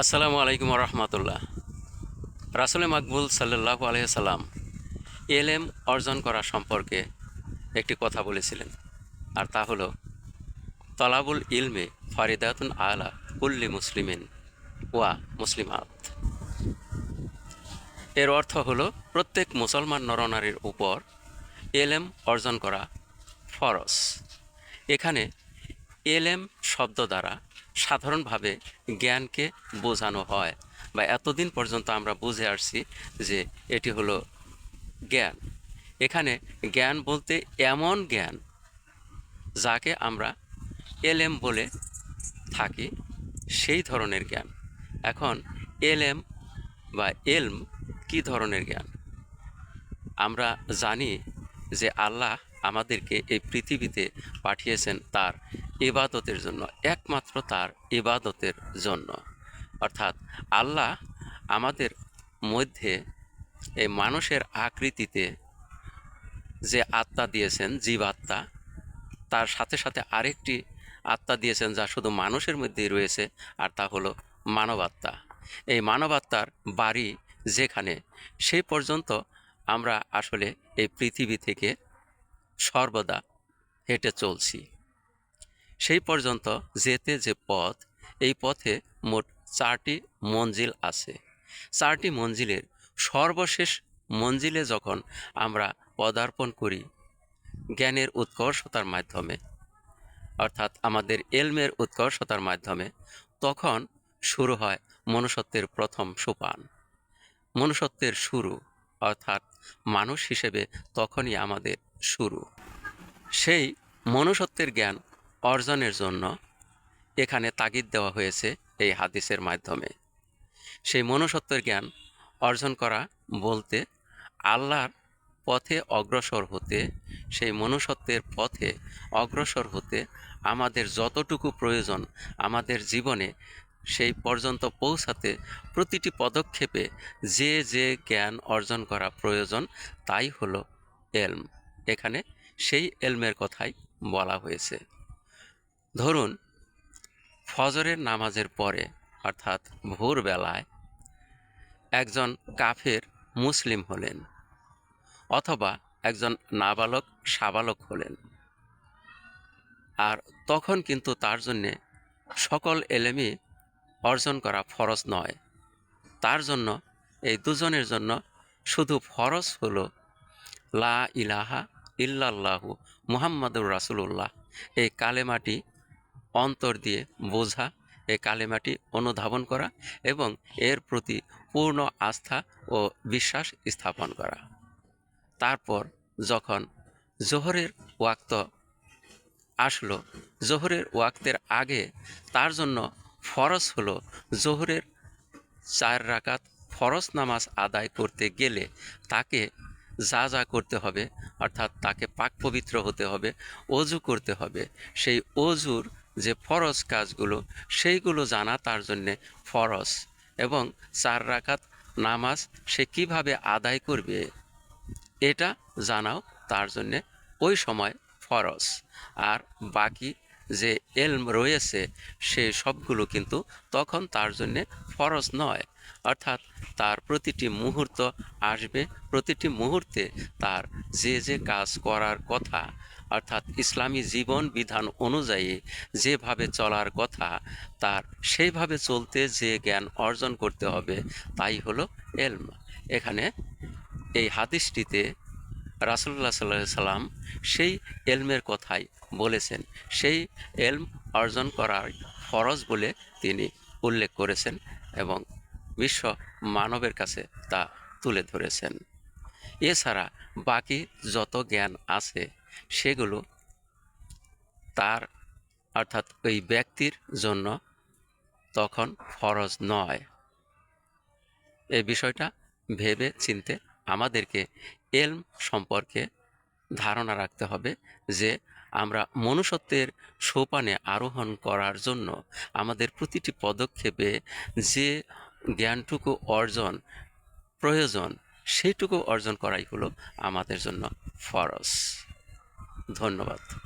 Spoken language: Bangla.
আসসালামু আলাইকুম রহমতুল্লাহ রাসুলে মাকবুল সাল্লাহ আলহিসাল্লাম এলএম অর্জন করা সম্পর্কে একটি কথা বলেছিলেন, আর তা হলো, তলাবুল ইলমে ফারিদাতুন আলা কুল্লি মুসলিমিন ওয়া মুসলিমাত। এর অর্থ হলো, প্রত্যেক মুসলমান নরনারীর উপর এলএম অর্জন করা ফরজ। এখানে এলএম শব্দ দ্বারা সাধারণভাবে জ্ঞানকে বোঝানো হয় বা এতদিন পর্যন্ত আমরা বুঝে আসছি যে এটি হলো জ্ঞান। এখানে জ্ঞান বলতে এমন জ্ঞান যাকে আমরা এলএম বলে থাকি, সেই ধরনের জ্ঞান। এখন এলএম বা এলম কি ধরনের জ্ঞান? আমরা জানি যে আল্লাহ আমাদেরকে এই পৃথিবীতে পাঠিয়েছেন তার ইবাদতের জন্য, একমাত্র তার ইবাদতের জন্য। অর্থাৎ আল্লাহ আমাদের মধ্যে এই মানুষের আকৃতিতে যে আত্মা দিয়েছেন, জীব আত্মা, তার সাথে সাথে আরেকটি আত্মা দিয়েছেন যা শুধু মানুষের মধ্যেই রয়েছে, আর তা হলো মানবাত্মা এই মানবাত্মার বাড়ি যেখানে, সেই পর্যন্ত আমরা আসলে এই পৃথিবী থেকে সর্বদা হেঁটে চলছি। সেই পর্যন্ত যেতে যে পথ, এই পথে মোট চারটি মঞ্জিল আছে। চারটি মঞ্জিলের সর্বশেষ মঞ্জিলে যখন আমরা পদার্পণ করি, জ্ঞানের উৎকর্ষতার মাধ্যমে, অর্থাৎ আমাদের এলমের উৎকর্ষতার মাধ্যমে, তখন শুরু হয় মনুষ্যত্বের প্রথম সোপান। মনুষ্যত্বের শুরু, অর্থাৎ মানুষ হিসেবে তখনই আমাদের শুরু। সেই মনুষ্যত্বের জ্ঞান অর্জনের জন্য এখানে তাগিদ দেওয়া হয়েছে এই হাদিসের মাধ্যমে। সেই মনুষ্যত্বের জ্ঞান অর্জন করা বলতে আল্লাহর পথে অগ্রসর হতে, সেই মনুষ্যত্বের পথে অগ্রসর হতে আমাদের যতটুকু প্রয়োজন আমাদের জীবনে, সেই পর্যন্ত পৌঁছাতে প্রতিটি পদক্ষেপে যে যে জ্ঞান অর্জন করা প্রয়োজন তাই হলো এলম। এখানে সেই এলমের কথাই বলা হয়েছে। ধরুন, ফজরের নামাজের পরে, অর্থাৎ ভোরবেলায়, একজন কাফের মুসলিম হলেন অথবা একজন নাবালক, সাবালক হলেন। আর তখন কিন্তু তার জন্যে সকল এলেমি অর্জন করা ফরজ নয়। তার জন্য, এই দুজনের জন্য শুধু ফরজ হল লা ইলাহা ইল্লাল্লাহু মুহাম্মাদুর রাসুলুল্লাহ। এই কালেমাটি অন্তর দিয়ে বোঝা এই কালেমাটি অনুধাবন করা এবং এর প্রতি পূর্ণ আস্থা ও বিশ্বাস স্থাপন করা। তারপর যখন জোহরের ওয়াক্ত আসলো, জোহরের ওয়াক্তের আগে তার জন্য ফরজ হলো জোহরের চার রাকাত ফরজ নামাজ আদায় করতে গেলে তাকে যা যা করতে হবে, অর্থাৎ তাকে পাক পবিত্র হতে হবে, অজু করতে হবে, সেই অজুর যে ফরজ কাজগুলো, সেইগুলো জানা তার জন্যে ফরজ এবং চার রাকাত নামাজ সে কীভাবে আদায় করবে, এটা জানাও তার জন্যে ওই সময় ফরজ। আর বাকি যে এলম রয়েছে, সে সবগুলো কিন্তু তখন তার জন্যে ফরজ নয়। অর্থাৎ তার প্রতিটি মুহূর্ত আসবে, প্রতিটি মুহূর্তে তার যে যে কাজ করার কথা, অর্থাৎ ইসলামী জীবন বিধান অনুযায়ী যেভাবে চলার কথা, তার সেইভাবে চলতে যে জ্ঞান অর্জন করতে হবে, তাই হলো এলম। এখানে এই হাদিসটিতে রাসুল্লাহ সাল্লাহ সাল্লাম সেই এলমের কথাই বলেছেন। সেই এলম অর্জন করার ফরজ বলে তিনি উল্লেখ করেছেন এবং বিশ্ব মানবের কাছে তা তুলে ধরেছেন। এছাড়া বাকি যত জ্ঞান আছে, সেগুলো তার, অর্থাৎ ওই ব্যক্তির জন্য তখন ফরজ নয়। এই বিষয়টা ভেবে চিনতে আমাদেরকে এলম সম্পর্কে ধারণা রাখতে হবে যে আমরা মনুষ্যত্বের সোপানে আরোহণ করার জন্য আমাদের প্রতিটি পদক্ষেপে যে জ্ঞানটুকু অর্জন প্রয়োজন, সেইটুকু অর্জন করাই হলো আমাদের জন্য ফরজ। ধন্যবাদ।